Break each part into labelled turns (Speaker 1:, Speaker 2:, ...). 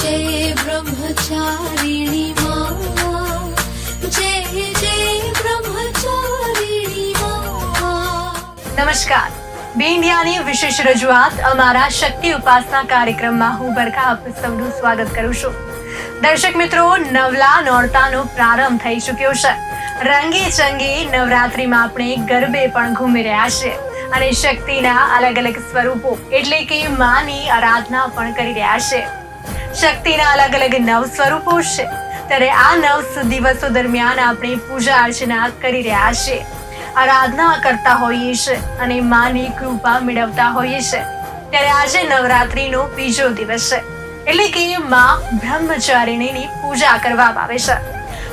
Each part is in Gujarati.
Speaker 1: જય બ્રહ્મચારિણી મા જય
Speaker 2: નમસ્કાર. બિંડિયાની વિશેષ રજૂઆત અમારા શક્તિ ઉપાસના કાર્યક્રમમાં હું બરખા આપ સૌનું સ્વાગત કરું છું. દર્શક મિત્રો, નવલા નોરતાનો પ્રારંભ થઈ ચૂક્યો છે. રંગી ચંગી નવરાત્રિમાં આપણે ગરબે પણ ઘૂમી રહ્યા છીએ અને શક્તિના અલગ અલગ સ્વરૂપો એટલે કે માની આરાધના પણ કરી રહ્યા છે શક્તિના અલગ અલગ નવ સ્વરૂપો છે. ત્યારે આ નવ દિવસો દરમિયાન આપણે પૂજા અર્ચના કરી રહ્યા છીએ આરાધના કરતા હોઈએ છે અને માની કૃપા મેળવતા હોઈએ છે. ત્યારે આજે નવરાત્રીનો બીજો દિવસ છે. એટલે કે માં બ્રહ્મચારિણીની પૂજા કરવામાં આવે છે.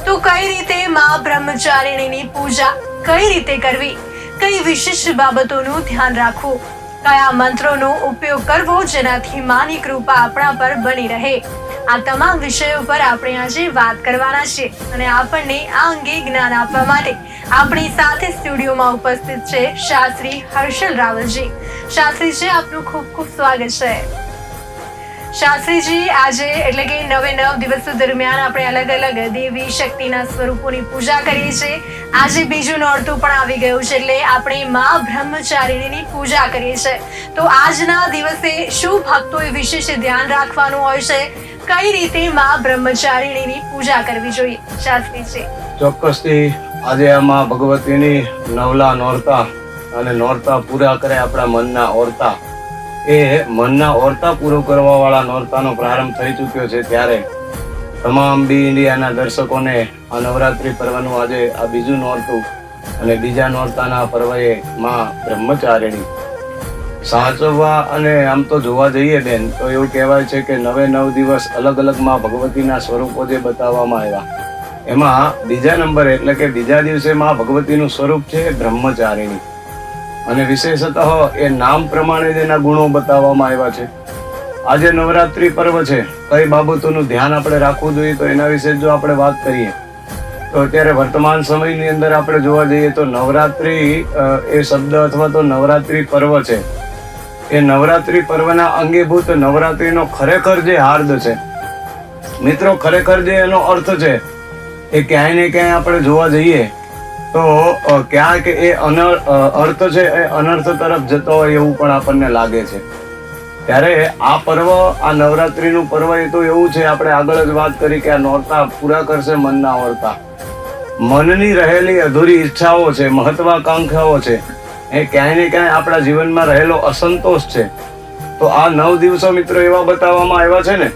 Speaker 2: તો કઈ રીતે માં બ્રહ્મચારિણીની પૂજા કઈ રીતે કરવી? કઈ વિશેષ બાબતોનું ધ્યાન રાખવું? કયા મંત્રોનો ઉપયોગ કરવો જેનાથી માની કૃપા આપણા પર બની રહે? આ તમામ વિષયો પર આપણે આજે વાત કરવાના છીએ અને આપણને આ અંગે જ્ઞાન આપવા માટે આપણી સાથે સ્ટુડિયોમાં ઉપસ્થિત છે શાસ્ત્રી હર્ષલ રાવલજી. શાસ્ત્રીજી આપનું ખૂબ ખૂબ સ્વાગત છે. શાસ્ત્રીજી, આજે એટલે કે નવે નવ દિવસો દરમિયાન આપણે અલગ અલગ દેવી શક્તિના સ્વરૂપોની પૂજા કરીએ છીએ. આજે બીજું નોરતું પણ આવી ગયું છે એટલે આપણે મા બ્રહ્મચારીની પૂજા કરીએ છીએ. તો આજના દિવસે શું ભક્તોએ વિશેષ ધ્યાન રાખવાનું હોય છે? કઈ રીતે મા બ્રહ્મચારિણીની પૂજા કરવી જોઈએ? શાસ્ત્રીજી.
Speaker 3: ચોક્કસથી આજે આમાં ભગવતીની નવલા નોરતા અને નોરતા પૂરા કરે આપણા મનના ઓરતા. એ મનના ઓરતા પૂરો કરવા વાળા નોરતાનો પ્રારંભ થઈ ચૂક્યો છે ત્યારે તમામ બી ઇન્ડિયાના દર્શકોને આ નવરાત્રિ પર્વનું આજે આ બીજું નોરતું અને બીજા નોરતાના પર્વએ માં બ્રહ્મચારિણી. સાચવવા અને આમ તો જોવા જઈએ બેન, તો એવું કહેવાય છે કે નવે નવ દિવસ અલગ અલગમાં ભગવતીના સ્વરૂપો જે બતાવવામાં આવ્યા. એમાં બીજા નંબર એટલે કે બીજા દિવસે માં ભગવતીનું સ્વરૂપ છે બ્રહ્મચારિણી. અને વિશેષતઃ એ નામ પ્રમાણે જ એના ગુણો બતાવવામાં આવ્યા છે. આજે નવરાત્રિ પર્વ છે, કઈ બાબતોનું ધ્યાન આપણે રાખવું જોઈએ તો એના વિશે જો આપણે વાત કરીએ, તો અત્યારે વર્તમાન સમયની અંદર આપણે જોવા જઈએ તો નવરાત્રિ એ શબ્દ અથવા તો નવરાત્રિ પર્વ છે. એ નવરાત્રિ પર્વના અંગીભૂત નવરાત્રિનો ખરેખર જે હાર્દ છે, મિત્રો ખરેખર જે એનો અર્થ છે, એ ક્યાંય ને ક્યાંય આપણે જોવા જઈએ તો ક્યાંક એ અર્થ છે, એ અનર્થ તરફ જતો હોય એવું પણ આપણને લાગે છે. ત્યારે આ પર્વ, આ નવરાત્રીનું પર્વ એ તો એવું છે, આપણે આગળ જ વાત કરી કે આ નોરતા પૂરા કરશે મનના ઓરતા. મનની રહેલી અધૂરી ઈચ્છાઓ છે, મહત્વાકાંક્ષાઓ છે, એ ક્યાંય ને ક્યાંય આપણા જીવનમાં રહેલો અસંતોષ છે. તો આ નવ દિવસો મિત્રો એવા બતાવવામાં આવ્યા છે ને,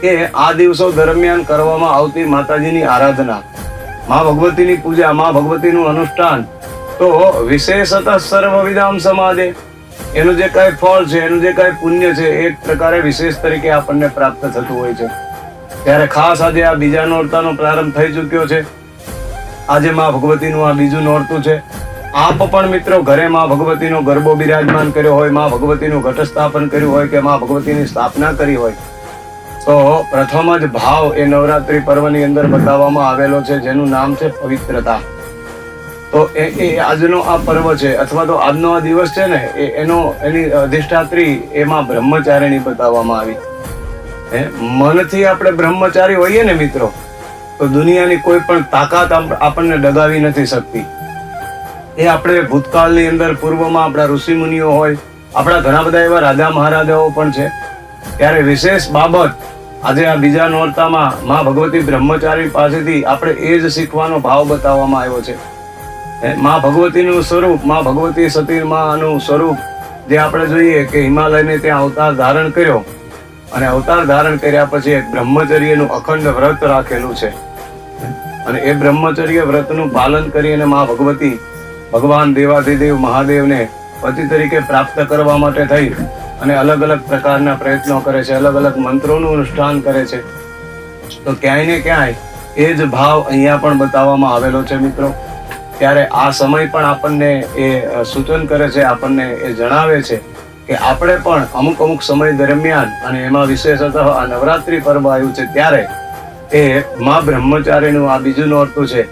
Speaker 3: કે આ દિવસો દરમિયાન કરવામાં આવતી માતાજીની આરાધના. મા ભગવતીની પૂજા, મા ભગવતીનું અનુષ્ઠાન. તો વિશેષતઃ સર્વ વિધામ સમાજે. એનું જે કઈ ફળ છે, એનું જે કઈ પુણ્ય છે એક પ્રકારે વિશેષ તરીકે આપણને પ્રાપ્ત થતું હોય છે. ત્યારે ખાસ આજે આ બીજા નોરતાનો પ્રારંભ થઈ ચૂક્યો છે. આજે મા ભગવતીનું આ બીજું નોરતું છે. આપ પણ મિત્રો ઘરે મા ભગવતીનો ગરબો બિરાજમાન કર્યો હોય, મા ભગવતીનું ઘટસ્થાપન કર્યું હોય કે મા ભગવતીની સ્થાપના કરી હોય તો પ્રથમ જ ભાવ એ નવરાત્રી પર્વની અંદર બતાવવામાં આવેલો છે, જેનું નામ છે પવિત્રતા. તો એ એ આજનો આ પર્વ છે, અથવા તો આજનો આ દિવસ છે ને, એ, એનો, એની અધિષ્ઠાત્રી એમાં બ્રહ્મચારિણી બતાવવામાં આવી. હે, મનથી આપણે બ્રહ્મચારી હોઈએ ને મિત્રો, તો દુનિયાની કોઈ પણ તાકાત આપણને ડગાવી નથી શકતી. એ આપણે ભૂતકાળની અંદર પૂર્વમાં આપણા ઋષિ મુનિઓ હોય, આપણા ઘણા બધા એવા રાજા મહારાજાઓ પણ છે. ત્યારે વિશેષ બાબત આજે આ બીજા નોરતામાં મા ભગવતી બ્રહ્મચારી પાસેથી આપણે એ જ શીખવાનો ભાવ બતાવવામાં આવ્યો છે. મા ભગવતીનું સ્વરૂપ, મા ભગવતી સતી માનું સ્વરૂપ, જે આપણે જોઈએ કે હિમાલયને ત્યાં અવતાર ધારણ કર્યો અને અવતાર ધારણ કર્યા પછી એક બ્રહ્મચર્યનું અખંડ વ્રત રાખેલું છે. અને એ બ્રહ્મચર્ય વ્રતનું પાલન કરી અને મા ભગવતી ભગવાન દેવાધિદેવ મહાદેવને પતિ તરીકે પ્રાપ્ત કરવા માટે થઈ. અને અલગ અલગ પ્રકારના પ્રયત્નો કરે છે, અલગ અલગ મંત્રોનું અનુષ્ઠાન કરે છે. તો ક્યાંય ને ક્યાંય એ જ ભાવ અહીંયા પણ બતાવવામાં આવેલો છે મિત્રો. ત્યારે આ સમય પણ આપણને એ સૂચન કરે છે, આપણને એ જણાવે છે કે આપણે પણ અમુક અમુક સમય દરમિયાન અને એમાં વિશેષતઃ આ નવરાત્રિ પર્વ આવ્યું છે ત્યારે એ મા બ્રહ્મચારીનું આ બીજું નોરતું છે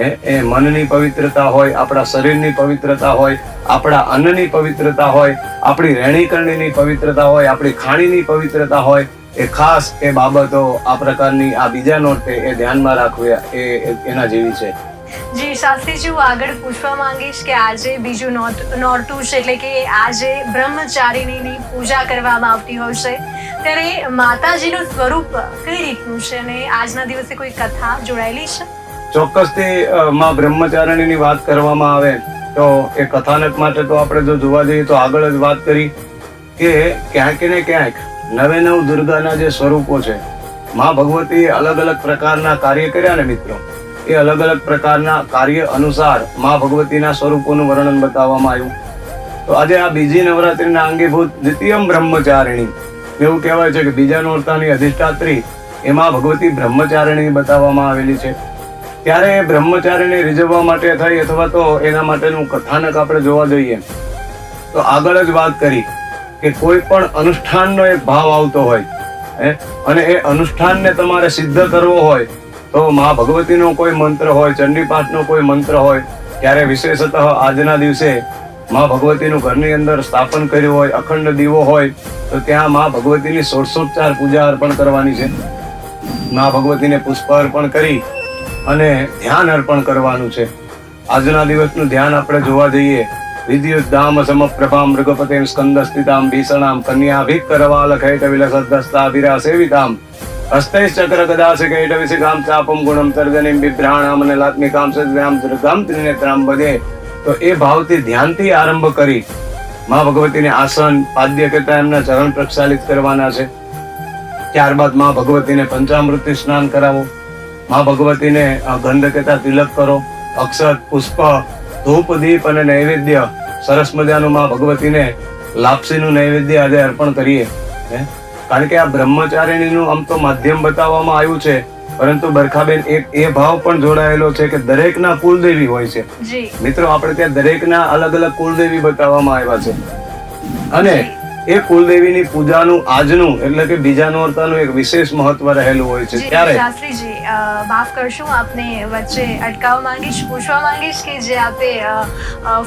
Speaker 3: એ મનની પવિત્રતા હોય, આપણા શરીરની પવિત્રતા હોય, આપણા અન્નની પવિત્રતા હોય, આપણી રહેણીકરણીની પવિત્રતા હોય, આપણી ખાણીની પવિત્રતા હોય, એ ખાસ એ બાબતો આ પ્રકારની આ બીજા નોરતે એ ધ્યાનમાં રાખવી એ, એના જેવી છે.
Speaker 2: જી, શાસ્ત્રીજી, હું આગળ પૂછવા માંગીશ કે આજે બીજું નોટ, નોરતું છે એટલે કે આજે બ્રહ્મચારિણીની પૂજા કરવામાં આવતી હોય છે. ત્યારે માતાજીનું સ્વરૂપ કઈ રીતનું છે અને આજના દિવસે કોઈ કથા જોડાયેલી છે?
Speaker 3: ચોક્કસથી માં બ્રહ્મચારિણીની વાત કરવામાં આવે તો એ કથાનક માટે તો આપણે જો જોવા જઈએ તો આગળ જ વાત કરી કે ક્યાંક ને ક્યાંક નવે નવ દુર્ગાના જે સ્વરૂપો છે, માં ભગવતી અલગ અલગ પ્રકારના કાર્ય કર્યા ને મિત્રો? એ અલગ અલગ પ્રકારના કાર્ય અનુસારમાં ભગવતીના સ્વરૂપોનું વર્ણન બતાવવામાં આવ્યું. તો આજે આ બીજી નવરાત્રીના અંગીભૂત દ્વિતીયમ બ્રહ્મચારિણી એવું કહેવાય છે કે બીજા નોરતાની અધિષ્ઠાત્રી એમાં ભગવતી બ્રહ્મચારિણી બતાવવામાં આવેલી છે. ત્યારે બ્રહ્મચારીને રીઝવવા માટે થઈ અથવા તો એના માટેનું કથાનક આપણે જોવા જઈએ. તો આગળ જ વાત કરી કે કોઈ પણ અનુષ્ઠાનનો એક ભાવ આવતો હોય અને એ અનુષ્ઠાનને તમારે સિદ્ધ કરવો હોય, તો મા ભગવતીનો કોઈ મંત્ર હોય, ચંડીપાઠનો કોઈ મંત્ર હોય, ત્યારે વિશેષતઃ આજના દિવસે મા ભગવતીનું ઘરની અંદર સ્થાપન કર્યું હોય, અખંડ દીવો હોય, તો ત્યાં મા ભગવતીની સોળસોપચાર પૂજા અર્પણ કરવાની છે. મા ભગવતીને પુષ્પ અર્પણ કરી અને ધ્યાન અર્પણ કરવાનું છે. આજના દિવસનું ધ્યાન આપણે જોવા જઈએ. વિદ્યુદ્ધામ સમપ્રભામ મૃગપતે સ્કંદ સ્થિતામ ભીષણામ કન્યા ભીક લખે ખૈટ વિલસદ્દસ્તા વિરા સેવિતામ. હસ્તે ચક્ર કદાસે કૈટ વિષિકામ ચાપમ ગુણમ તર્જનીમ બિભ્રાણામ અને લાત્મિકામ સદ્વ્યામ દુર્ગામ ત્રિનેત્રામ બધે તો એ ભાવથી ધ્યાનથી આરંભ કરી મા ભગવતીને આસન, પાદ્ય કરતા એમના ચરણ પ્રક્ષાલિત કરવાના છે. ત્યારબાદ મા ભગવતીને પંચામૃતથી સ્નાન કરાવો. મા ભગવતીને આ ગંધ કહેતા તિલક કરો અક્ષત પુષ્પ ધૂપ દીપ અને નૈવેદ્ય સરસ મજાનું મા ભગવતીને લાપસીનું નૈવેદ્ય આજે અર્પણ કરીએ. હે? કારણ કે આ બ્રહ્મચારિણીનું આમ તો માધ્યમ બતાવવામાં આવ્યું છે પરંતુ બરખાબેન એક એ ભાવ પણ જોડાયેલો છે કે દરેકના કુલદેવી હોય છે. મિત્રો આપણે ત્યાં દરેકના અલગ અલગ કુળદેવી બતાવવામાં આવ્યા છે. અને એ કુલદેવીની પૂજાનું આજનું એટલે કે બીજા નોરતાનું એક વિશેષ મહત્વ રહેલું હોય છે. ત્યારે
Speaker 2: શાસ્ત્રીજી માફ કરશો આપને વચ્ચે અટકાવવા માંગીશ પૂછવા માંગીશ કે જે આપે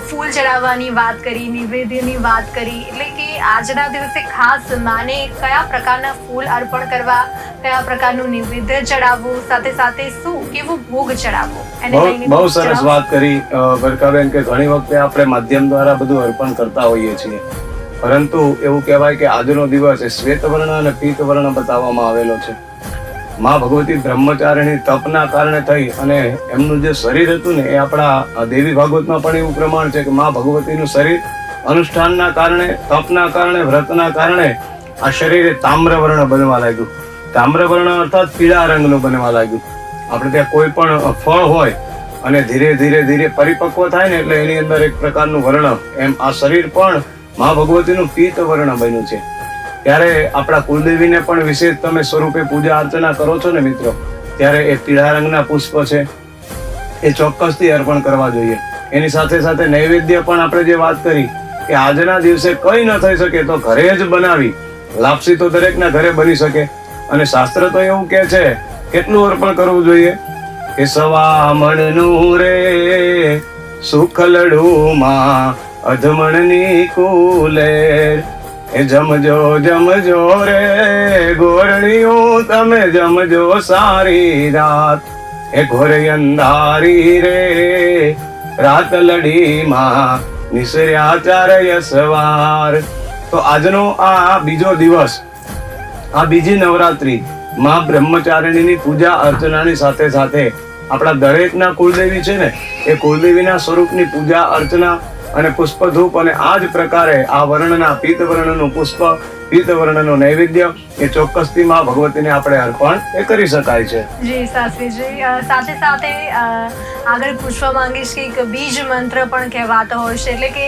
Speaker 2: ફૂલ ચડાવવાની વાત કરી નિવેદ્યની વાત કરી એટલે કે આજના દિવસે ખાસ માને કયા પ્રકારના ફૂલ અર્પણ કરવા કયા પ્રકારનું નિવેદ્ય ચડાવવું સાથે સાથે શું કેવું ભોગ ચડાવવો
Speaker 3: બહુ સરસ વાત કરી બરકાબેન કે ઘણી વખતે આપણે માધ્યમ દ્વારા બધું અર્પણ કરતા હોઈએ છીએ. પરંતુ એવું કહેવાય કે આજનો દિવસ એ શ્વેતવર્ણ અને પીત વર્ણ બતાવવામાં આવેલો છે. માં ભગવતી બ્રહ્મચારિણી તપના કારણે થઈ અને એમનું જે શરીર હતું ને એ આપણા દેવી ભાગવતમાં પણ એવું પ્રમાણ છે કે માં ભગવતીનું શરીર અનુષ્ઠાનના કારણે, તપના કારણે, વ્રતના કારણે આ શરીરે તામ્રવર્ણ બનવા લાગ્યું. તામ્રવર્ણ અર્થાત પીળા રંગનું બનવા લાગ્યું. આપણે ત્યાં કોઈ પણ ફળ હોય અને ધીરે ધીરે ધીરે પરિપક્વ થાય ને એટલે એની અંદર એક પ્રકારનું વર્ણ એમ આ શરીર પણ મા ભગવતીનું પીત વર્ણ બન્યું છે. ત્યારે આપણા કુલદેવીને પણ વિશેષ તમે સ્વરૂપે પૂજા અર્ચના કરો છો ને મિત્રો, ત્યારે એ પીળા રંગના પુષ્પ છે. એ ચોક્કસથી અર્પણ કરવા જોઈએ. એની સાથે સાથે નૈવેદ્ય પણ આપણે જે વાત કરી, કે આજના દિવસે કંઈ ન થઈ શકે તો ઘરે જ બનાવી, લાપસી તો દરેકના ઘરે બની શકે. અને શાસ્ત્ર તો એવું કહે છે, કેટલું અર્પણ કરવું જોઈએ? કે સવા મળનું રે સુખલડુમાં અધમણની કુલેર એ જમજો જમજો રે ગોરણીઓ તમે જમજો સારી રાત. એ ઘોર અંધારી રે, રાત લડીમાં નિસર્યા ચારય સવાર. તો આજનો આ બીજો દિવસ, આ બીજી નવરાત્રી, માં બ્રહ્મચારિણીની પૂજા અર્ચનાની સાથે સાથે આપણા દરેકના કુળદેવી છે ને, એ કુળદેવીના સ્વરૂપની પૂજા અર્ચના અને પુષ્પધૂપ અને આ જ પ્રકારે આ વર્ણના પીત વર્ણનું પુષ્પ પીત વર્ણનું નૈવેદ્ય એ ચોક્કસથી માં ભગવતીને આપણે અર્પણ એ કરી શકાય છે.
Speaker 2: જી, શાસ્ત્રીજી સાથે સાથે આગળ પૂછવા માંગીશ કે એક બીજ મંત્ર પણ કહેવાતો હોય છે. એટલે કે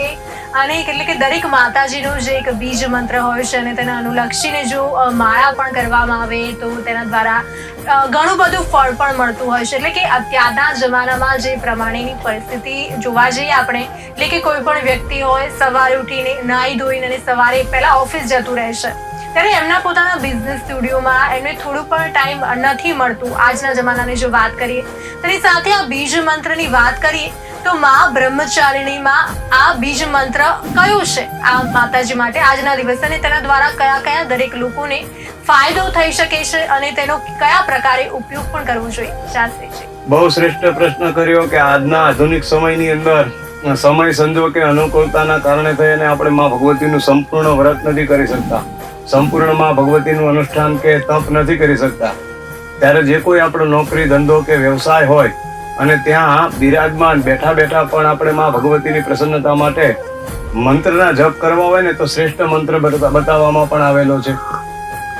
Speaker 2: અનેક એટલે કે દરેક માતાજીનું જે એક બીજ મંત્ર હોય છે અને તેને અનુલક્ષીને જો માળા પણ કરવામાં આવે તો તેના દ્વારા ઘણું બધું ફળ પણ મળતું હોય છે. એટલે કે અત્યારના જમાનામાં જે પ્રમાણેની પરિસ્થિતિ જોવા જઈએ આપણે, એટલે કે કોઈ પણ વ્યક્તિ હોય, સવારે ઉઠીને નાહી ધોઈને અને સવારે પહેલા ઓફિસ જતું રહે છે. ત્યારે એમના પોતાના બિઝનેસ સ્ટુડિયોમાં એમને થોડું પણ ટાઈમ નથી મળતું આજના જમાનાની જો વાત કરીએ. તેની સાથે આ બીજ મંત્રની વાત કરીએ, તો મા બ્રહ્મચારિણીમાં આ બીજ મંત્ર કયો છે? આ માતાજી માટે આજના દિવસે અને તેના દ્વારા કયા કયા દરેક લોકોને ફાયદો થઈ શકે છે અને તેનો કયા પ્રકારે ઉપયોગ પણ કરવો જોઈએ? શાસ્ત્રીજી
Speaker 3: બહુ શ્રેષ્ઠ પ્રશ્ન કર્યો કે આજના આધુનિક સમયની અંદર સમય સંજોગ કે અનુકૂળતાના કારણે થઈને આપણે માં ભગવતીનું સંપૂર્ણ વ્રત નથી કરી શકતા. સંપૂર્ણમાં ભગવતીનું અનુષ્ઠાન કે તપ નથી કરી શકતા. ત્યારે જે કોઈ આપણો નોકરી, ધંધો કે વ્યવસાય હોય અને ત્યાં બિરાજમાન બેઠા બેઠા પણ આપણે માં ભગવતીની પ્રસન્નતા માટે મંત્રના જપ કરવા હોય ને તો શ્રેષ્ઠ મંત્ર બતા- બતાવવામાં પણ આવેલો છે.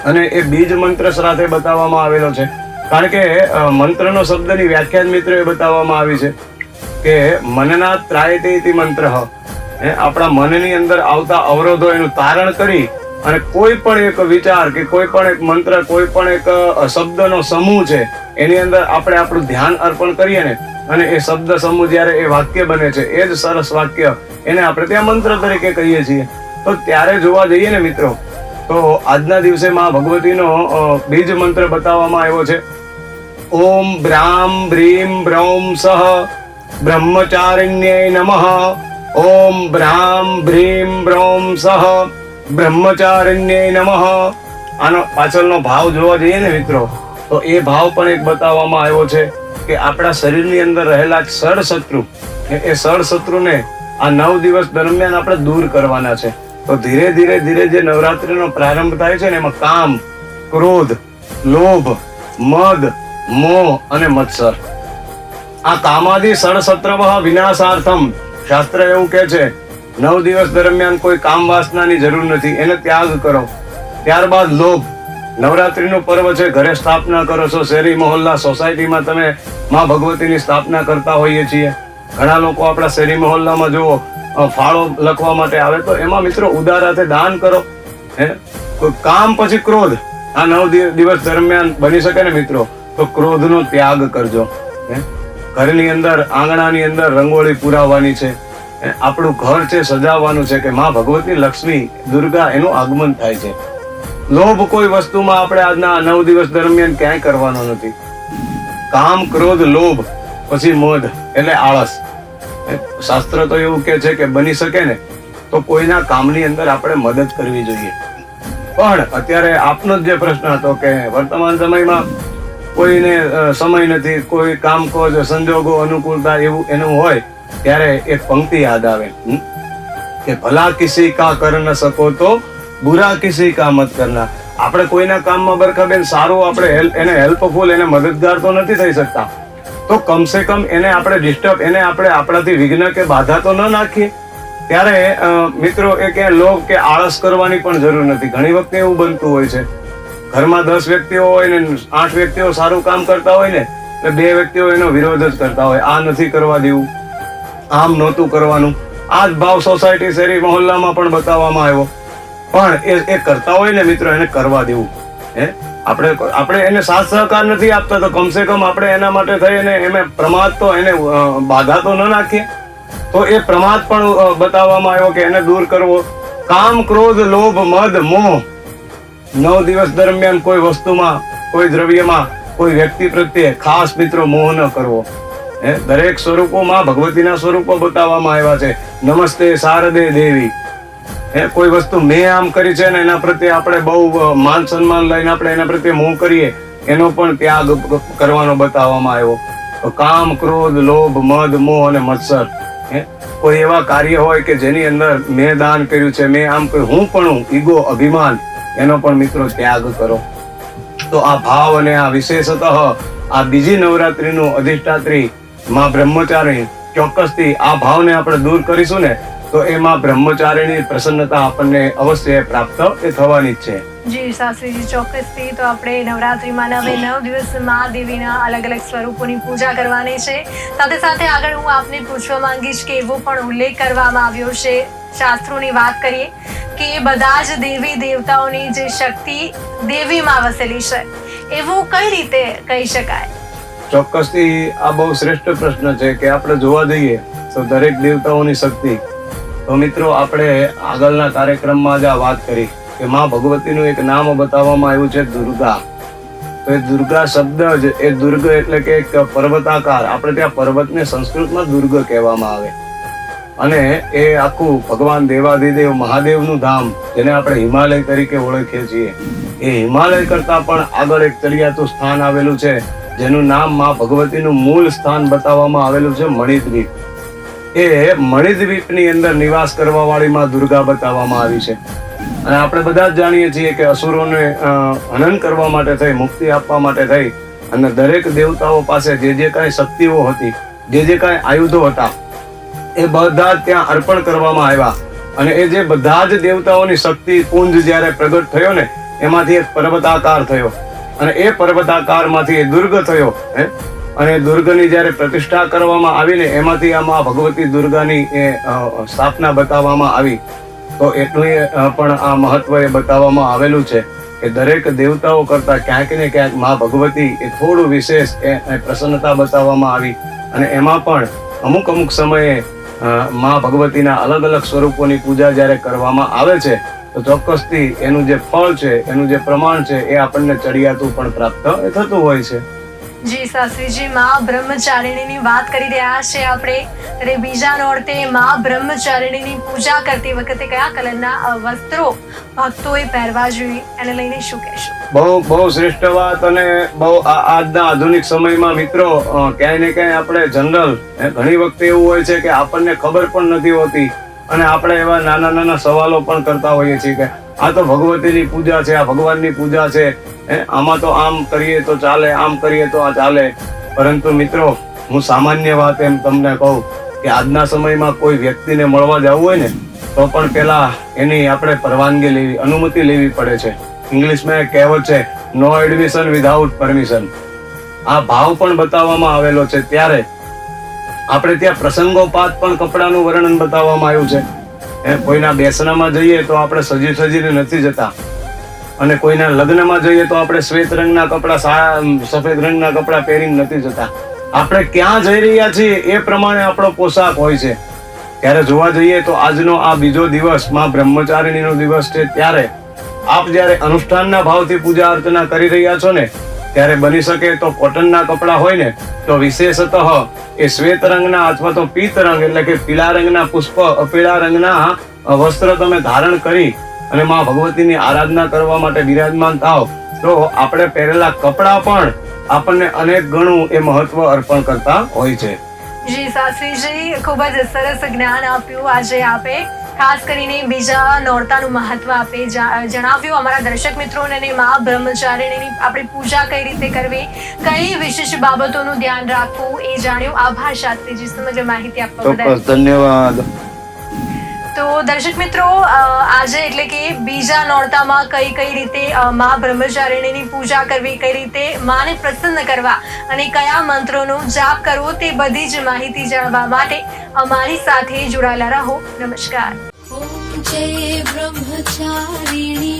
Speaker 3: અને એ બીજ મંત્ર સાથે બતાવવામાં આવેલો છે. કારણ કે મંત્રનો શબ્દની વ્યાખ્યા મિત્રો એ બતાવવામાં આવી છે કે મનના ત્રાયતે મંત્ર આપણા મનની અંદર આવતા અવરોધો એનું તારણ કરી અને કોઈ પણ એક વિચાર કે કોઈ પણ એક મંત્ર, કોઈ પણ એક શબ્દનો સમૂહ છે, એની અંદર આપણે આપણું ધ્યાન અર્પણ કરીએ ને, અને એ શબ્દ સમૂહ જ્યારે એ વાક્ય બને છે, એ જ સરસ વાક્ય, એને આપણે ત્યાં મંત્ર તરીકે કહીએ છીએ. તો ત્યારે જોવા જઈએ ને મિત્રો, તો આજના દિવસે માં ભગવતીનો બીજ મંત્ર બતાવવામાં આવ્યો છે. ઓમ બ્રામ બ્રીમ બ્રૌમ સહ બ્રહ્મચારિણ્ય નમઃ. ઓમ બ્રામ બ્રીમ બ્રૌમ સહ બ્રહ્મચારિણ્ય નમઃ. આનો પાછળનો ભાવ જોવા જઈએ ને મિત્રો, તો એ ભાવ પણ એક બતાવવામાં આવ્યો છે કે આપણા શરીરની અંદર રહેલા સળ શત્રુ એ સડ શત્રુને આ નવ દિવસ દરમિયાન આપણે દૂર કરવાના છે. તો ધીરે ધીરે ધીરે જે નવરાત્રીનો પ્રારંભ થાય છે ને એમાં કામ, ક્રોધ, લોભ, મદ, મોહ અને મત્સર. આ કામાદિ સડસત્રવ વિનાશાર્થમ. શાસ્ત્ર એવું કહે છે નવ દિવસ દરમિયાન કોઈ કામ વાસનાની જરૂર નથી. એને ત્યાગ કરો. ત્યારબાદ લોભ. નવરાત્રીનું પર્વ છે. ઘરે સ્થાપના કરો છો. શેરી મહોલ્લા સોસાયટીમાં તમે માં ભગવતીની સ્થાપના કરતા હોઈએ છીએ. ઘણા લોકો આપણા શેરી મહોલ્લામાં જુઓ ફાળો લખવા માટે આવે તો એમાં મિત્રો ઉદારાથી દાન કરો. હે? કામ પછી ક્રોધ. આ નવ દિવસ દરમિયાન બની શકે ને મિત્રો? તો ક્રોધનો ત્યાગ કરજો. હે? ઘરની અંદર, આંગણાની અંદર રંગોળી પુરાવવાની છે? આપણું ઘર છે સજાવવાનું છે કે માં ભગવતી લક્ષ્મી દુર્ગા એનું આગમન થાય છે. લોભ કોઈ વસ્તુમાં આપણે આજના નવ દિવસ દરમિયાન ક્યાંય કરવાનો નથી. કામ, ક્રોધ, લોભ, પછી મોઢ એટલે આળસ. શાસ્ત્ર તો એવું કે છે કે બની શકે ને તો કોઈના કામની અંદર આપણે મદદ કરવી જોઈએ. પણ અત્યારે આપનો જ જે પ્રશ્ન હતો કે વર્તમાન સમયમાં કોઈને સમય નથી, કોઈ કામ કોજ સંજોગો, અનુકૂળતા એવું એનું હોય ત્યારે એક પંક્તિ યાદ આવે. કે ભલા કિસી કા કર ન શકો તો બુરા કિસી કા મત કરના. આપણે કોઈના કામમાં બરખાબેન સારું આપણે એને હેલ્પફુલ, એને મદદગાર તો નથી થઈ શકતા. તો કમસે કમ એને આપણે ડિસ્ટર્બ એને આપણે આપણાથી વિઘ્ન કે બાધા તો ન નાખીએ. ત્યારે મિત્રો, એ કે લોભ કે આળસ કરવાની પણ જરૂર નથી. ઘણી વખતે એવું બનતું હોય છે. ઘરમાં દસ વ્યક્તિઓ હોય ને આઠ વ્યક્તિઓ સારું કામ કરતા હોય ને, એટલે બે વ્યક્તિઓ એનો વિરોધ જ કરતા હોય. આ નથી કરવા દેવું. આમ નહોતું કરવાનું. આ જ ભાવ સોસાયટી શેરી મહોલ્લામાં પણ બતાવવામાં આવ્યો. પણ એ એ કરતા હોય ને મિત્રો, એને કરવા દેવું. હે? આપણે આપણે એને સાથ સહકાર નથી આપતા તો કમસે કમ આપણે એના માટે થઈ અને એને પ્રમાદ તો એને બાધા તો ન નાખીએ. તો એ પ્રમાદ પણ બતાવવામાં આવ્યો કે એને દૂર કરવો. કામ, ક્રોધ, લોભ, મદ, મોહ. નવ દિવસ દરમિયાન કોઈ વસ્તુમાં, કોઈ દ્રવ્યમાં, કોઈ વ્યક્તિ પ્રત્યે ખાસ મિત્રો મોહ ન કરવો. હે? દરેક સ્વરૂપોમાં ભગવતીના સ્વરૂપો બતાવવામાં આવ્યા છે. નમસ્તે શારદે દેવી. હે? કોઈ વસ્તુ મેં આમ કરી છે ને એના પ્રત્યે આપણે બહુ માન સન્માન લઈને આપણે એના પ્રત્યે મોં કરીએ, એનો પણ ત્યાગ કરવાનો બતાવવામાં આવ્યો. કામ, ક્રોધ, લોભ, મદ, મોહ અને મત્સર. હે? કોઈ એવા કાર્ય હોય કે જેની અંદર મેં દાન કર્યું છે, મેં આમ કર્યું, હું પણ ઈગો, અભિમાન, એનો પણ મિત્રો ત્યાગ કરો. તો આ ભાવ અને આ વિશેષતઃ આ બીજી નવરાત્રીનું અધિષ્ઠાત્રી માં બ્રહ્મચારિણી ચોક્કસથી આ ભાવને આપણે દૂર કરીશું ને, તો એમાં બ્રહ્મચારીની પ્રસન્નતા આપણને અવશ્ય પ્રાપ્ત એ થવાની જ છે.
Speaker 2: જી, શાસ્ત્રીજી, ચોક્કસથી તો આપણે નવરાત્રિમાં નવે નવ દિવસ મા દેવીના અલગ અલગ સ્વરૂપોની પૂજા કરવાની છે. સાથે સાથે આગળ હું આપને પૂછવા માંગીશ કે એવો પણ ઉલ્લેખ કરવામાં આવ્યો છે, શાસ્ત્રોની વાત કરીએ, કે એ બધા જ દેવી દેવતાઓની જે શક્તિ દેવીમાં વસેલી છે. એવું કઈ રીતે કહી શકાય?
Speaker 3: ચોક્કસથી આ બહુ શ્રેષ્ઠ પ્રશ્ન છે કે આપણે જોવા જઈએ તો દરેક દેવતાઓની શક્તિ. તો મિત્રો, આપણે આગળના કાર્યક્રમમાં જ આ વાત કરી કે માં ભગવતીનું એક નામ બતાવવામાં આવ્યું છે દુર્ગા. તો એ દુર્ગા શબ્દ જ, એ દુર્ગ એટલે કે એક પર્વતાકાર. આપણે ત્યાં પર્વતને સંસ્કૃતમાં દુર્ગ કહેવામાં આવે. અને એ આખું ભગવાન દેવાદિદેવ મહાદેવનું ધામ, જેને આપણે હિમાલય તરીકે ઓળખીએ છીએ. એ હિમાલય કરતાં પણ આગળ એક ચડિયાતું સ્થાન આવેલું છે. જેનું નામમાં ભગવતીનું મૂળ સ્થાન બતાવવામાં આવેલું છે મણિદ્વીપ. એ મણિદ્વીપની અંદર નિવાસ કરવા વાળી માં દુર્ગા બતાવવામાં આવી છે. અને આપણે બધા જ જાણીએ છીએ કે અસુરોને હનન કરવા માટે થઈ, મુક્તિ આપવા માટે થઈ, અને દરેક દેવતાઓ પાસે જે જે કાંઈ શક્તિઓ હતી, જે જે કાંઈ આયુધો હતા, એ બધા ત્યાં અર્પણ કરવામાં આવ્યા. અને એ જે બધા જ દેવતાઓની શક્તિ પુંજ જ્યારે પ્રગટ થયો ને, એમાંથી એક પર્વતાકાર થયો. અને એ પર્વતાકારમાંથી એ દુર્ગ થયો, હે? અને દુર્ગની જ્યારે પ્રતિષ્ઠા કરવામાં આવી ને એમાંથી આમાં ભગવતી દુર્ગાની એ સ્થાપના બતાવવામાં આવી, તો એટલું પણ આ મહત્વ એ બતાવવામાં આવેલું છે કે દરેક દેવતાઓ કરતાં ક્યાંક ને ક્યાંક મા ભગવતી એ થોડું વિશેષ એ પ્રસન્નતા બતાવવામાં આવી. અને એમાં પણ અમુક અમુક સમયે મા ભગવતીના અલગ અલગ સ્વરૂપોની પૂજા જ્યારે કરવામાં આવે છે તો ચોક્કસથી એનું જે ફળ છે એનું જે પ્રમાણ છે એ આપણને ચડિયાતું પણ પ્રાપ્ત થતું હોય છે.
Speaker 2: જી શાસ્ત્રીજી માં બ્રહ્મચારિણીની વાત કરી રહ્યા છે આપણે. ત્યારે બીજા નોરતે માં બ્રહ્મચારિણીની પૂજા કરતી વખતે કયા કલરના વસ્ત્રો ભક્તોએ પહેરવા જોઈએ? એને લઈને શું કહેશો?
Speaker 3: બહુ બહુ શ્રેષ્ઠ વાત અને બહુ આજના આધુનિક સમયમાં મિત્રો ક્યાંય ને ક્યાંય આપણે જનરલ ઘણી વખતે એવું હોય છે કે આપણને ખબર પણ નથી હોતી. અને આપણે એવા નાના નાના સવાલો પણ કરતા હોઈએ છીએ કે આ તો ભગવતીની પૂજા છે, આ ભગવાનની પૂજા છે આમાં તો આમ કરીએ તો ચાલે, આમ કરીએ તો આ ચાલે. પરંતુ મિત્રો, હું સામાન્ય વાત એમ તમને કહું કે આજના સમયમાં કોઈ વ્યક્તિને મળવા જવું હોય ને, તો પણ પેલા એની આપણે પરવાનગી લેવી, અનુમતિ લેવી પડે છે. ઇંગ્લિશમાં એક કહેવત છે નો એડમિશન વિધાઉટ પરમિશન આ ભાવ પણ બતાવવામાં આવેલો છે ત્યારે આપણે ત્યાં પ્રસંગોપાત પણ કપડાનું વર્ણન બતાવવામાં આવ્યું છે. એ કોઈના બેસણામાં જઈએ તો આપણે સજી સજીને નથી જતા. અને કોઈના લગ્નમાં જઈએ તો આપણે શ્વેત રંગના કપડા સફેદ રંગના કપડા પહેરીને નથી જતા. આપણે ક્યાં જઈ રહ્યા છીએ એ પ્રમાણે આપણો પોશાક હોય છે. ત્યારે જોવા જઈએ તો આજનો આ બીજો દિવસમાં બ્રહ્મચારિણીનો દિવસ છે ત્યારે. આપ જ્યારે અનુષ્ઠાનના ભાવથી પૂજા અર્ચના કરી રહ્યા છો ને ત્યારે બની શકે તો કોટનના કપડા હોય ને, તો વિશેષતઃ એ શ્વેત રંગના અથવા તો પીત રંગ એટલે કે પીળા રંગના પુષ્પ પીળા રંગના વસ્ત્ર તમે ધારણ કરી અને માં ભગવતીની આરાધના કરવા માટે બિરાજમાન થાવ તો આપણે પહેરેલા કપડા પણ આપણને અનેક ગણું એ મહત્વ અર્પણ કરતા હોય છે.
Speaker 2: જી શાસ્ત્રીજી ખૂબ જ સરસ જ્ઞાન આપ્યું આજે આપે. ખાસ કરીને બીજા નોરતાનું મહત્વ આપે જણાવ્યું અમારા દર્શક મિત્રોને અને મા બ્રહ્મચારિણીની આપણે પૂજા કઈ રીતે કરવી, કઈ વિશેષ બાબતોનું ધ્યાન રાખવું એ જાણ્યું. આભાર શાસ્ત્રીજી, સમગ્ર માહિતી આપવા
Speaker 3: ધન્યવાદ.
Speaker 2: તો દર્શક મિત્રો આજે એટલે કે બીજા નોરતામાં કઈ કઈ રીતે મા બ્રહ્મચારિણીની પૂજા કરવી, કઈ રીતે માને પ્રસન્ન કરવા અને કયા મંત્રોનો જાપ કરવો તે બધી જ માહિતી જાણવા માટે અમારી સાથે જોડાયેલા રહો. નમસ્કાર.
Speaker 1: જય બ્રહ્મચારિણી